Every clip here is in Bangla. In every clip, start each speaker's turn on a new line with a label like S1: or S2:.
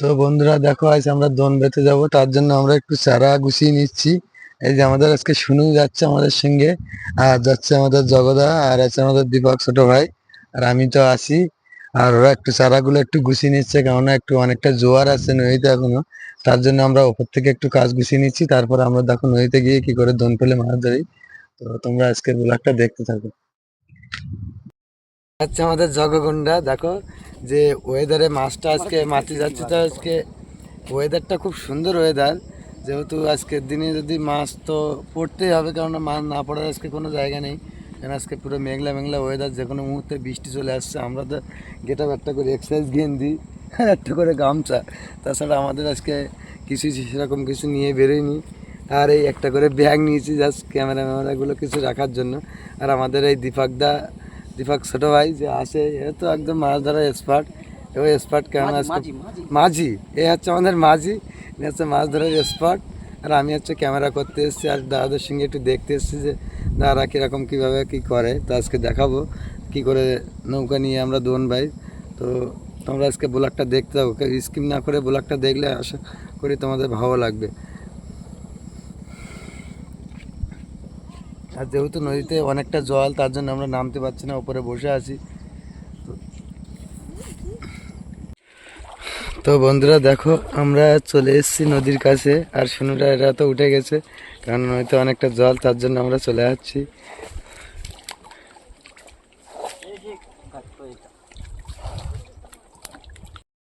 S1: তো বন্ধুরা দেখো, আজ আমরা দোন বেতে যাব। তার জন্য আমরা একটু চারা গুছিয়ে নিচ্ছি। এই যে আমাদের আজকে শুনু যাচ্ছে আমাদের সঙ্গে। আর যাচ্ছে আমাদের জগদা, আর আছে আমাদের দীপক ছোট ভাই। আর আমি তো আছি। আর ওরা একটু চারাগুলো একটু গুছিয়ে নিচ্ছে, কেননা একটু অনেকটা জোয়ার আছে নদীতে এখনও। তার জন্য আমরা ওপর থেকে একটু কাজ গুছিয়ে নিচ্ছি। তারপর আমরা দেখো নদীতে গিয়ে কি করে দোন ফেলে মাছ ধরি। তো তোমরা আজকের ব্লগটা দেখতে থাকো। আচ্ছা আমাদের জগগন্ডা, দেখো যে ওয়েদারে মাছটা আজকে মাটি যাচ্ছে, তো আজকে ওয়েদারটা খুব সুন্দর ওয়েদার যেহেতু আজকের দিনে যদি মাছ তো পড়তেই হবে কারণ মাছ না পড়ার আজকে কোনো জায়গা নেই। কারণ আজকে পুরো মেঘলা মেঘলা ওয়েদার যে কোনো মুহূর্তে বৃষ্টি চলে আসছে, আমরা তো গেট একটা করে এক্সারসাইজ গেঞ্জি আর একটা করে গামছা। তাছাড়া আমাদের আজকে কিছু সেরকম কিছু নিয়ে বেরোয়নি। আর এই একটা করে ব্যাগ নিয়েছি জাস্ট ক্যামেরা ম্যামেরাগুলো কিছু রাখার জন্য। আর আমাদের এই দীপকদা দীপক ছোট ভাই যে আসে এ তো একদম মাছ ধরার এক্সপার্ট এবং এক্সপার্ট কেমন আজকে মাঝি এ হচ্ছে আমাদের মাঝি। এ হচ্ছে মাছ ধরার এক্সপার্ট আর আমি হচ্ছে ক্যামেরা করতে এসেছি আর দাদাদের সঙ্গে একটু দেখতে এসেছি যে দাদারা কীরকম কীভাবে কী করে। তো আজকে দেখাবো কি করে নৌকা নিয়ে আমরা দোন ভাই। তো তোমরা আজকে ব্লগটা দেখতে থাকো। স্কিম না করে ব্লগটা দেখলে আশা করি তোমাদের ভালো লাগবে। আর যেহেতু নদীতে অনেকটা জল, তার জন্য আমরা নামতে পারছি না ওপরে বসে আছি। তো- বন্ধুরা, দেখো, আমরা চলে এসেছি নদীর কাছে, আর শুনুরা এরা তো উঠে গেছে, কারণ নদীতে অনেকটা জল, তার জন্য আমরা চলে যাচ্ছি।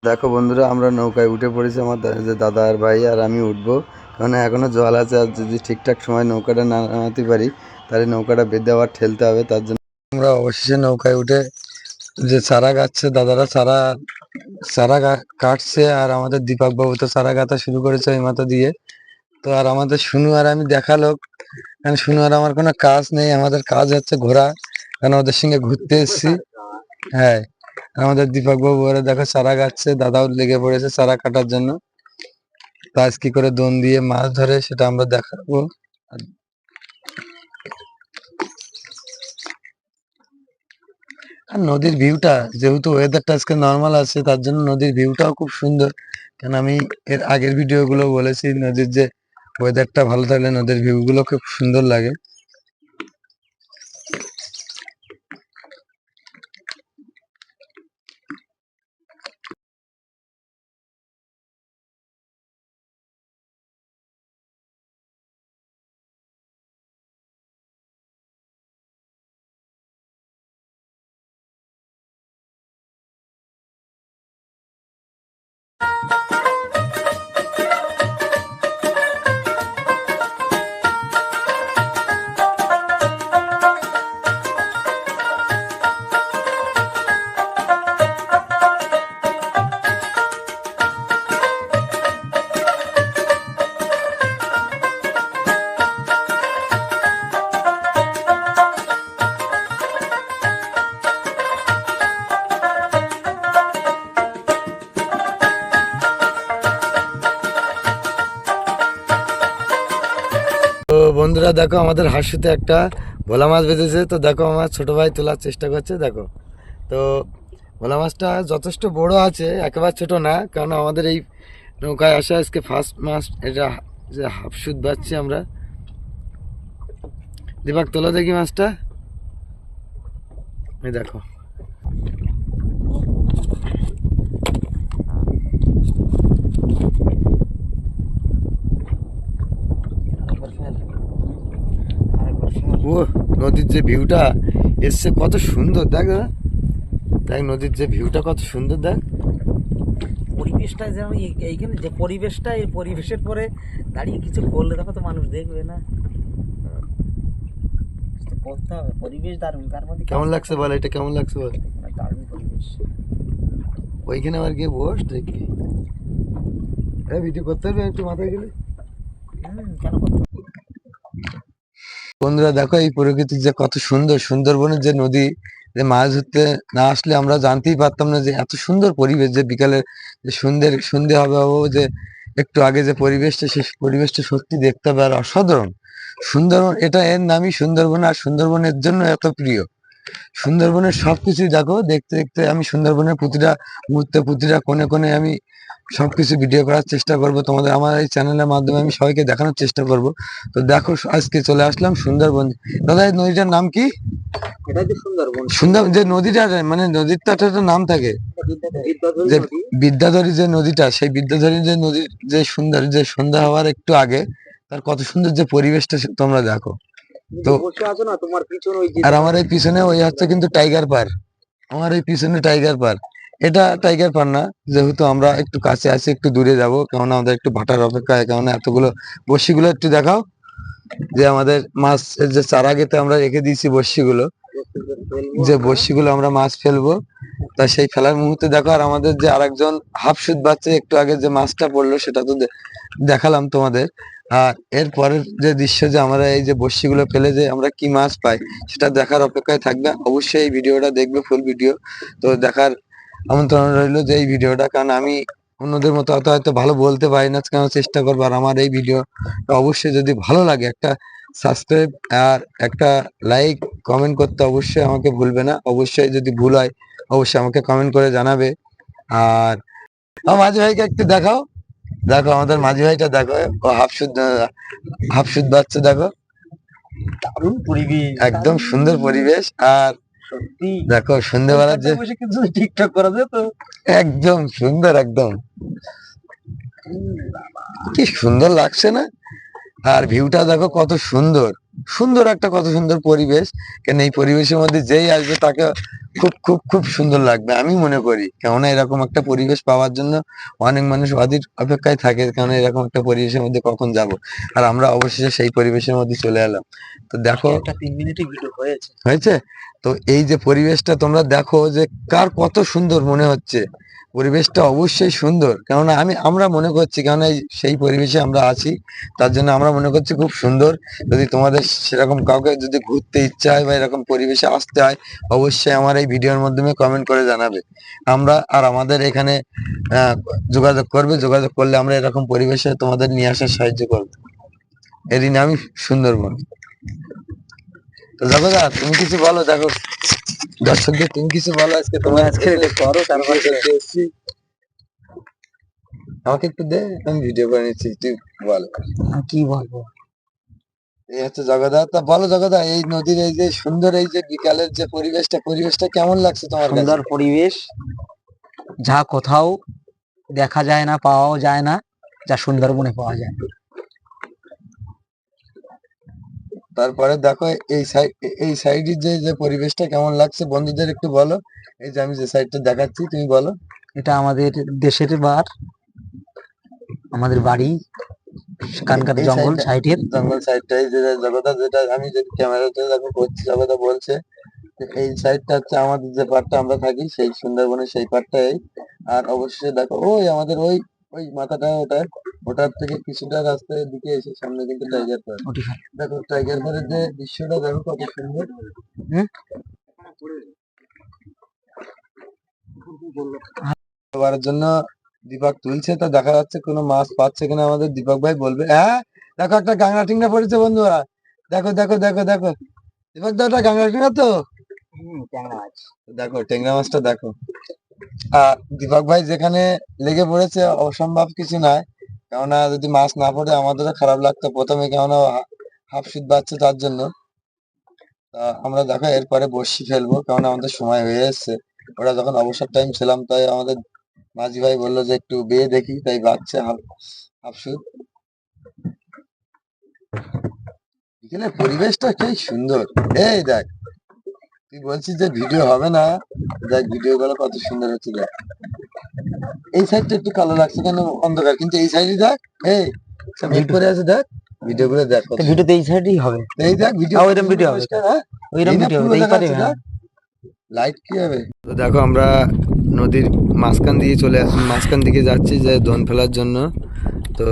S1: দেখো বন্ধুরা, আমরা নৌকায় উঠে পড়েছি, আমার যে দাদা আর ভাই আর আমি উঠবো, কারণ এখনও জল আছে, আর যদি ঠিকঠাক সময় নৌকাটা না নামাতে পারি তাহলে নৌকাটা বেঁধে আবার ঠেলতে হবে, তার জন্য আমরা অবশেষে নৌকায় উঠে যে চারা গাচ্ছে দাদারা চারা চারা কাটছে আর আমাদের দীপক বাবু তো চারা গাঁথা শুরু করেছে ওই মাথা দিয়ে। তো আর আমাদের শুনু আর আমি দেখালোক কারণ শুনু আর আমার কোনো কাজ নেই, আমাদের কাজ হচ্ছে ঘোরা, কারণ ওদের সঙ্গে ঘুরতে এসেছি। হ্যাঁ আমাদের দীপক বাবু ওরা দেখো চারা গাচ্ছে দাদাও লেগে পড়েছে চারা কাটার জন্য। তো আজ কি করে দোন দিয়ে মাছ ধরে সেটা আমরা দেখাবো। আর নদীর ভিউটা যেহেতু ওয়েদারটা আজকে নর্মাল আছে, তার জন্য নদীর ভিউটাও খুব সুন্দর। কেন আমি এর আগের ভিডিওগুলো বলেছি, নদীর যে ওয়েদারটা ভালো থাকলে নদীর ভিউগুলো খুব সুন্দর লাগে। বন্ধুরা, দেখো আমাদের হাসিতে একটা ভোলা মাছ বেঁধেছে। তো দেখো আমার ছোটো ভাই তোলার চেষ্টা করছে, দেখো। তো ভোলা মাছটা যথেষ্ট বড় আছে, একেবারে ছোট না, কারণ আমাদের এই নৌকায় আসা আজকে ফার্স্ট মাছ, এটা যে হাফ সুদ পাচ্ছি আমরা। দীপাক তোলা দেখি মাছটা। দেখো। ও নদীর যে ভিউটা এসছে কত সুন্দর দেখ দাদা। দেখ নদীর যে ভিউটা কত সুন্দর দেখ।
S2: পরিবেশটা যেমন এই- এইখানে যে পরিবেশটা এই পরিবেশের পরে দাঁড়িয়ে কিছু করলে দেখো তো মানুষ দেখবে না। করতে হবে। পরিবেশ দারুণ তার মধ্যে
S1: কেমন লাগছে বল এটা কেমন লাগছে বল?
S2: দারুণ পরিবেশ।
S1: ওইখানে আবার গিয়ে বস দেখি। হ্যাঁ ভিডিও করতে হবে একটু মাথায় গেলে?
S2: হুম কেন করতে?
S1: বন্ধুরা, দেখো এই প্রকৃতির যে কত সুন্দর, সুন্দরবনের যে নদী, যে মাছ ধরতে না আসলে আমরা জানতেই পারতাম না যে এত সুন্দর পরিবেশ, যে বিকালে যে সন্ধ্যে সন্ধে হবে হবে যে একটু আগে যে পরিবেশটা, সে পরিবেশটা সত্যি দেখতে হবে আর অসাধারণ। সুন্দরবন, এটা এর নামই সুন্দরবন আর সুন্দরবনের জন্য এত প্রিয়। সুন্দরবনের সবকিছুই দেখো দেখতে দেখতে আমি সুন্দরবনের প্রতিটা মুহূর্তে প্রতিটা কোণে কোণে আমি সবকিছু ভিডিও করার চেষ্টা করব। তোমাদের আমার এই চ্যানেলের মাধ্যমে আমি সবাইকে দেখানোর চেষ্টা করব। তো দেখো আজকে চলে আসলাম সুন্দরবন। দাদা এই নদীটার নাম কি?
S2: সুন্দরবন।
S1: সুন্দর যে নদীটা মানে নদীর তো একটা একটা নাম থাকে। যে বিদ্যাধরী যে নদীটা সেই বিদ্যাধরী যে নদীর যে সুন্দর যে সন্ধ্যা হওয়ার একটু আগে তার কত সুন্দর যে পরিবেশটা তোমরা দেখো। তো
S2: বসে আছো না তোমার পিছনে ওই
S1: আর আমার এই পিছনে ওই হচ্ছে কিন্তু টাইগার পার। আমার এই পিছনে টাইগার পার। এটা টাইগার পার না যেহেতু আমরা একটু কাছে আছি একটু দূরে যাব কারণ আমাদের একটু ভাটার অপেক্ষা কারণ এতগুলো বড়শিগুলো একটু দেখাও যে আমাদের মাছ যে চারা গেতে আমরা রেখে দিয়েছি বড়শিগুলো যে বড়শিগুলো আমরা মাছ ফেলব তা সেই ফেলার মুহূর্তে দেখো আর আমাদের যে আরেকজন হাফ সুদ বাচ্চা একটু আগে যে মাছটা পড়ল সেটা তো দেখালাম তোমাদের। আর এর পরের যে দৃশ্য যে আমরা এই যে বড়শিগুলো ফেলে যে আমরা কি মাছ পাই, সেটা দেখার অপেক্ষায় থাকবে। অবশ্যই এই ভিডিওটা দেখবে ফুল ভিডিও তো দেখার আমন্ত্রণ রইল যে এই ভিডিওটা, কারণ আমি অন্যদের মতো অত হয়তো ভালো বলতে পারি না, কেন চেষ্টা করব। আর আমার এই ভিডিও অবশ্যই যদি ভালো লাগে, একটা সাবস্ক্রাইব আর একটা লাইক কমেন্ট করতে অবশ্যই আমাকে ভুলবে না। অবশ্যই যদি ভুল হয়, অবশ্যই আমাকে কমেন্ট করে জানাবে। আর মাঝি ভাইকে একটু দেখাও। দেখো আমাদের মাঝি ভাইটা দেখো ও হাফ সুদ হাফ সুদ বাচ্চা দেখো।
S2: দারুণ পরিবেশ
S1: একদম সুন্দর পরিবেশ আর দেখো সন্ধ্যেবেলার যে
S2: ঠিকঠাক করা যেত
S1: একদম সুন্দর একদম। কি সুন্দর লাগছে না? আর ভিউটা দেখো কত সুন্দর। সুন্দর একটা কত সুন্দর পরিবেশ। কেন এই পরিবেশের মধ্যে যেই আসবে তাকে খুব খুব খুব সুন্দর লাগবে আমি মনে করি। কেননা এরকম একটা পরিবেশ পাওয়ার জন্য অনেক মানুষ অধীর অপেক্ষায় থাকে কেন এরকম একটা পরিবেশের মধ্যে কখন যাব। আর আমরা অবশেষে সেই পরিবেশের মধ্যে চলে এলাম। তো দেখো
S2: একটা তিন মিনিটের ভিডিও হয়েছে।
S1: হয়েছে? তো এই যে পরিবেশটা তোমরা দেখো যে কার কত সুন্দর মনে হচ্ছে। পরিবেশটা অবশ্যই সুন্দর। কেননা আমি, আমরা মনে করছি, কেননা সেই পরিবেশে আমরা আছি, তার জন্য আমরা মনে করছি খুব সুন্দর। যদি তোমাদের সেরকম কাউকে যদি ঘুরতে ইচ্ছা হয় বা এরকম পরিবেশে আসতে হয়, অবশ্যই আমার এই ভিডিওর মাধ্যমে কমেন্ট করে জানাবে। আমরা আর আমাদের এখানে যোগাযোগ করবে, যোগাযোগ করলে আমরা এরকম পরিবেশে তোমাদের নিয়ে আসার সাহায্য করব। এরই নামই সুন্দরবন। জগদা তুমি কিছু বলো দেখো। দর্শকদের তুমি কিছু বলো আজকে তোমার আজকে করো তারপরে এসছি। আমাকে একটু দে আমি ভিডিও করে নিচ্ছি তুই বল।
S2: কি বলব?
S1: এই হচ্ছে জগদা তা বলো জগদা এই নদীর এই যে সুন্দর এই যে বিকালের যে পরিবেশটা পরিবেশটা কেমন লাগছে তোমার
S2: সুন্দর পরিবেশ যা কোথাও দেখা যায় না পাওয়াও যায় না যা সুন্দরবনে পাওয়া যায়
S1: তারপরে দেখো এই সাইড এই সাইডের যে যে পরিবেশটা কেমন লাগছে বন্ধুদের একটু বলো। এই যে আমি যে সাইডটা দেখাচ্ছি তুমি বলো।
S2: এটা আমাদের দেশের বার আমাদের বাড়ি সেখানকার জঙ্গল সাইডের।
S1: জঙ্গল সাইডটা এই যে জগদা যেটা আমি যে ক্যামেরাতে দেখো করছি জগদা বলছে এই সাইডটা হচ্ছে আমাদের যে পার্টটা আমরা থাকি সেই সুন্দরবনের সেই পার্টটা এই আর অবশ্যই দেখো ওই আমাদের ওই ওই মাথাটা ওটা ওটার থেকে কিছুটা রাস্তার দিকে এসে সামনে কিন্তু টাইগার পার্ক দেখো টাইগার পার্কের যে দৃশ্যটা দেখো কত সুন্দর।
S2: হুম?
S1: খাবারের জন্য দীপক তুলছে তো দেখা যাচ্ছে কোনো মাছ পাচ্ছে কিনা আমাদের দীপক ভাই বলবে হ্যাঁ দেখো একটা গাংরা টিংরা পড়েছে বন্ধুরা। দেখো দেখো দেখো দেখো। দীপক দা ওটা গাংরা টিংরা তো? দেখো টেংরা মাছটা দেখো। আর দীপক ভাই যেখানে লেগে পড়েছে অসম্ভব কিছু নয়। কেননা যদি মাছ না পড়ে আমাদেরও খারাপ লাগতো প্রথমে, কেননা হাফ শীত বাচ্চা তার জন্য। আমরা দেখো, এরপরে বসি ফেলব কারণ আমাদের সময় হয়ে এসেছে। ওরা যখন অবসর টাইম ছিলাম, তাই আমাদের মাঝি ভাই বলল যে একটু বেয়ে দেখি, তাই বাচ্চা হাফ হাফ শীত। বিকেলের পরিবেশটা কি সুন্দর। এই দেখ, তুই বলছিস যে ভিডিও হবে না? দেখ ভিডিও গুলো কত সুন্দর হচ্ছে, দেখ। এই সাইডটা একটু কালো লাগছে কেন? অন্ধকার। কিন্তু এই সাইডে দেখ এই সব মিট করে আছে দেখ। ভিডিও গুলো দেখ কত।
S2: ভিডিওতে এই সাইডেই হবে।
S1: এই দেখ ভিডিও
S2: হ্যাঁ, ওইরকম video হবে। ওইরকম
S1: এই না
S2: ভিডিও এই পারে
S1: লাইট কি হবে? তো দেখো আমরা নদীর মাঝখান দিয়ে চলে আস মাঝখান দিকে যাচ্ছি যে দোন ফেলার জন্য। তো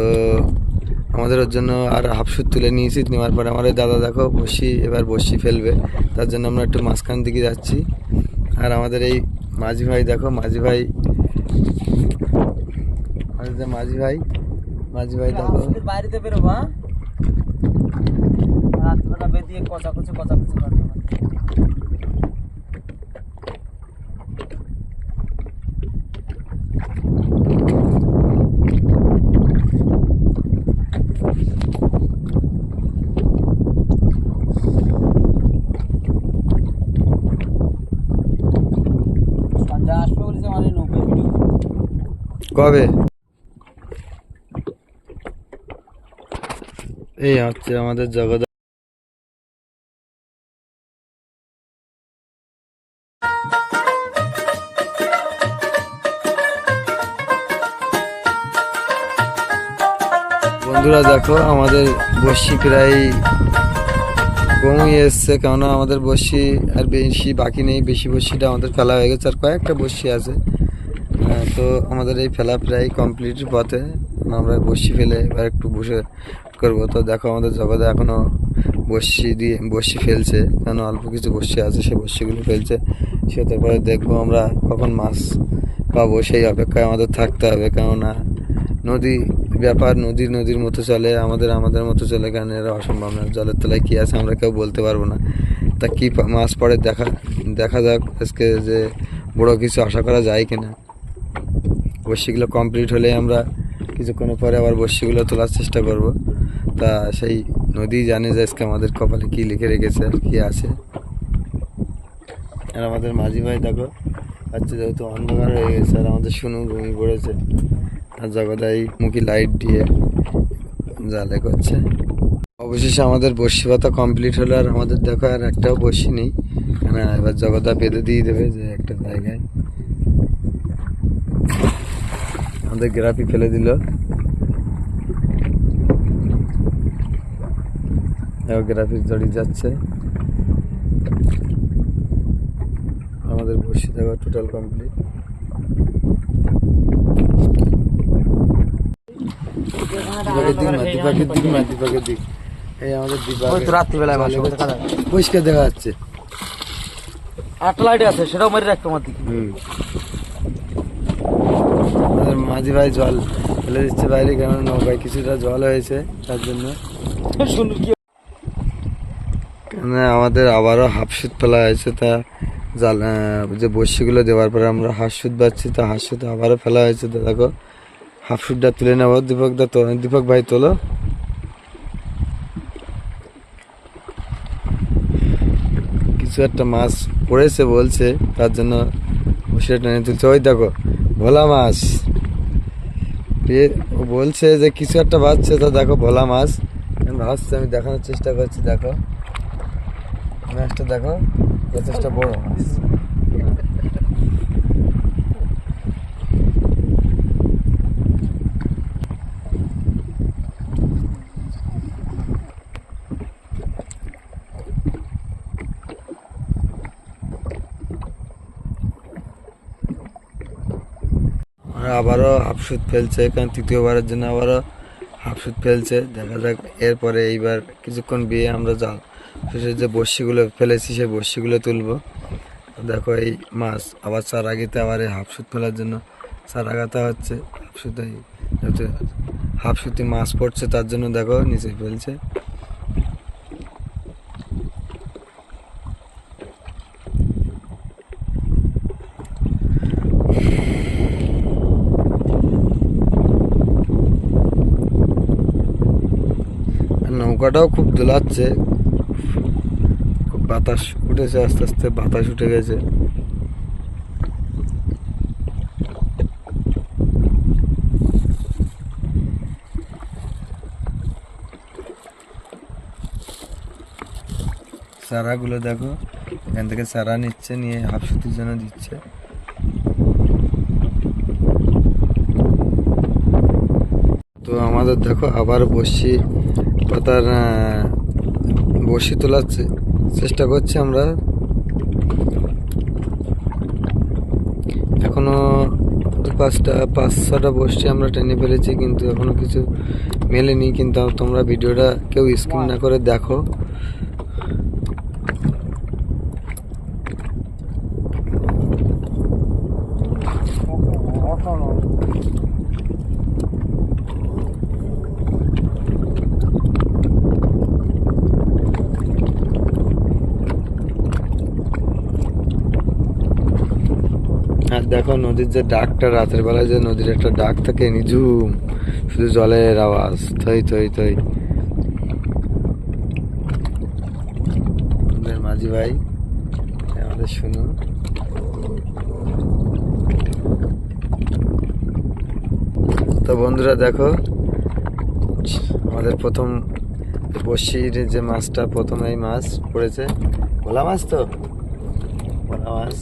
S1: আমাদের ওর জন্য আর হাফসুট তুলে নিয়েছি নেওয়ার পরে আমার ওই দাদা দেখো বসি এবার বসি ফেলবে। তার জন্য আমরা একটু মাঝখান দিকে যাচ্ছি। আর আমাদের এই মাঝি ভাই দেখো মাঝি ভাই যে মাঝি ভাই মাঝি ভাই দেখো।
S2: বাইরেতে বেরোবা রাত্রিবেলা বেরিয়ে কচা কচি কচা কচি
S1: কবে? এই হচ্ছে আমাদের জগৎ বন্ধুরা দেখো, আমাদের বসি প্রায় কমই এসছে, কেননা আমাদের বসি আর বেশি বাকি নেই, বেশি বসিটা আমাদের ফেলা হয়ে গেছে, আর কয়েকটা বসি আছে। তো আমাদের এই ফেলা প্রায় কমপ্লিট পথে। আমরা বসি ফেলে এবার একটু বসে করব। তো দেখো আমাদের জগতে এখনও বসি দিয়ে, বসি ফেলছে। কেন? অল্প কিছু বসি আছে, সে বসিগুলো ফেলছে। সে তারপরে দেখব আমরা কখন মাছ পাবো। সেই অপেক্ষায় আমাদের থাকতে হবে। কেননা নদী, ব্যাপার নদীর নদীর মতো চলে, আমাদের আমাদের মতো চলে। কেন? এরা অসম্ভব না। জলের তলায় কী আছে আমরা কেউ বলতে পারব না। তা কী মাছ পড়ে দেখা দেখা যাক আজকে যে বড় কিছু আশা করা যায় কিনা। বর্ষিগুলো কমপ্লিট হলে আমরা কিছুক্ষণের পরে আবার বর্ষিগুলো তোলার চেষ্টা করব। তা সেই নদী জানে যে আজকে আমাদের কপালে কী লিখে রেখেছে আর কী আছে। আর আমাদের মাঝি ভাই দেখো আচ্ছা যেহেতু অন্ধকার হয়ে গেছে আর আমাদের শুনু ঘুমিয়ে পড়েছে, আর জগদাই মুখে লাইট দিয়ে জালে করছে। অবশেষে আমাদের বর্ষি পাতা কমপ্লিট হলো আর আমাদের দেখো আর একটাও বর্ষি নেই। না এবার জগদা বেঁধে দিয়ে দেবে যে একটা জায়গায়। আমাদের গ্রাফি ফেলে দিল। গ্রাফি জড়িয়ে যাচ্ছে। আমাদের বসে থাকা টোটাল কমপ্লিট
S2: দেখা
S1: পরিষ্কার দেখা যাচ্ছে।
S2: একটা লাইট আছে সেটাও মারি রাখতো আমার দিকে।
S1: আমাদের মাঝি ভাই জল ফেলে দিচ্ছে বাইরে কেন নৌকায় কিছুটা জল হয়েছে, তার জন্য। কেন আমাদের আবারও হাফ শুট ফেলা হয়েছে, তা জাল যে বর্ষিগুলো দেওয়ার পরে আমরা শুট পাচ্ছি তা শুট আবারও ফেলা হয়েছে দেখো। হাফ শুটটা তুলে নেব। দীপক দা তো দীপক ভাই, তোলো। কিছু একটা মাছ পড়েছে, বলছে, তার জন্য বসে টেনে তুলছে। ওই দেখো, ভোলা মাছ। ও বলছে যে কিছু একটা বাজছে, তো দেখো ভোলা মাছ। ভাবছি, আমি দেখানোর চেষ্টা করছি, দেখো। মাছটা দেখো, যথেষ্ট বড় আর আবারও হাফশুট ফেলছে কারণ তৃতীয়বারের জন্য আবারও হাফশুট ফেলছে। দেখা যাক, এরপরে এইবার কিছুক্ষণ বিয়ে আমরা জাল শেষে যে বড়শিগুলো ফেলেছি, সেই বড়শিগুলো তুলবো। দেখো এই মাছ, আবার চার আগেতে আবার এই হাফশুট ফেলার জন্য চার আগাতা হচ্ছে। হাফশুতে যাতে হাফশুতি মাছ পড়ছে, তার জন্য দেখো নিচে ফেলছে আর নৌকাটাও খুব দোলাচ্ছে। খুব বাতাস উঠেছে আস্তে আস্তে, বাতাস উঠে গেছে। চারাগুলো দেখো, এখান থেকে চারা নিচ্ছে, নিয়ে হাফসুতির জন্য দিচ্ছে। তো আমাদের দেখো, আবার বসি পাতার বসি তোলার চেষ্টা করছি আমরা। এখনও দু পাঁচটা, পাঁচ ছটা বসছি আমরা টেনে ফেলেছি, কিন্তু এখনও কিছু মেলেনি। কিন্তু তোমরা ভিডিওটা কেউ স্ক্রিন না করে দেখো আর দেখো নদীর যে ডাকটা রাতের বেলায় যে নদীর একটা ডাক থাকে নিঝুম শুধু জলের আওয়াজ, থই থই থই। আমাদের মাঝি ভাই, আমাদের শুনুন তো বন্ধুরা দেখো, আমাদের প্রথম বসির যে মাছটা, প্রথম এই মাছ পড়েছে। ভোলা মাছ তো? ভোলা মাছ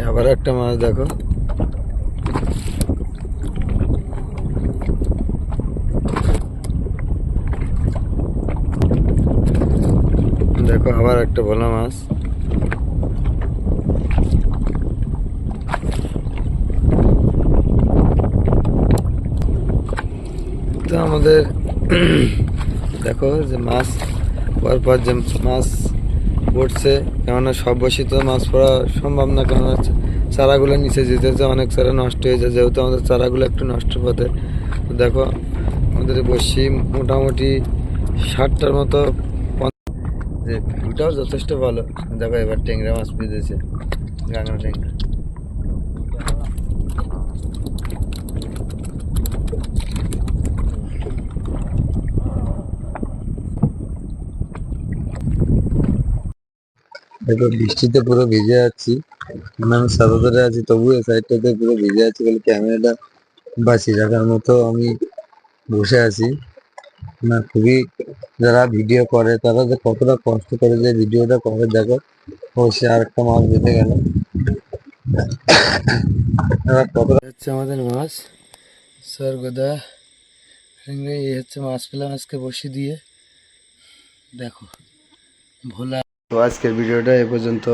S1: এ আবার একটা মাছ দেখো। দেখো আবার একটা ভোলা মাছ। তো আমাদের, দেখো যে মাছ পর পর যে মাছ পড়ছে। কেননা সব বসে তো মাছ পড়া সম্ভব না, কেননা চারাগুলো নিচে যেতেছে অনেক চারা নষ্ট হয়ে যায়, যেহেতু আমাদের চারাগুলো একটু নষ্ট পথে। দেখো, আমাদের বসি মোটামুটি ষাটটার মতো যে ভিউটাও যথেষ্ট ভালো। দেখো এবার ট্যাংরা মাছ পেয়েছে গাঙরা ট্যাংরা। দেখো, বৃষ্টিতে পুরো ভিজে যাচ্ছি মানে আমি সাদা ধরে আছি তবু এই সাইডটাতে পুরো ভিজে আছি বলে ক্যামেরাটা বাঁচিয়ে রাখার মতো আমি বসে আছি। না খুবই যারা ভিডিও করে, তারা যে কতটা কষ্ট করে যে ভিডিওটা করে, দেখো। অবশ্যই আরেকটা মাছ বেঁধে গেল। কতটা হচ্ছে আমাদের মাছ। সরগোদা এই হচ্ছে মাছ পেলাম আজকে বসে দিয়ে। দেখো, ভোলা তো আজকের ভিডিওটা এ পর্যন্ত।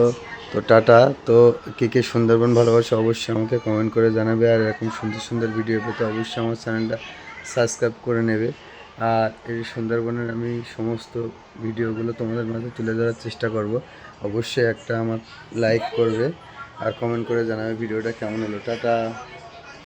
S1: তো টাটা। তো কে কে সুন্দরবন ভালোবাসে অবশ্যই আমাকে কমেন্ট করে জানাবে। আর এরকম সুন্দর সুন্দর ভিডিও পেতে অবশ্যই আমার চ্যানেলটা সাবস্ক্রাইব করে নেবে। আর এই সুন্দরবনের আমি সমস্ত ভিডিওগুলো তোমাদের মাঝে তুলে ধরার চেষ্টা করব। অবশ্যই একটা আমার লাইক করবে। আর কমেন্ট করে জানাবে ভিডিওটা কেমন হলো। টাটা।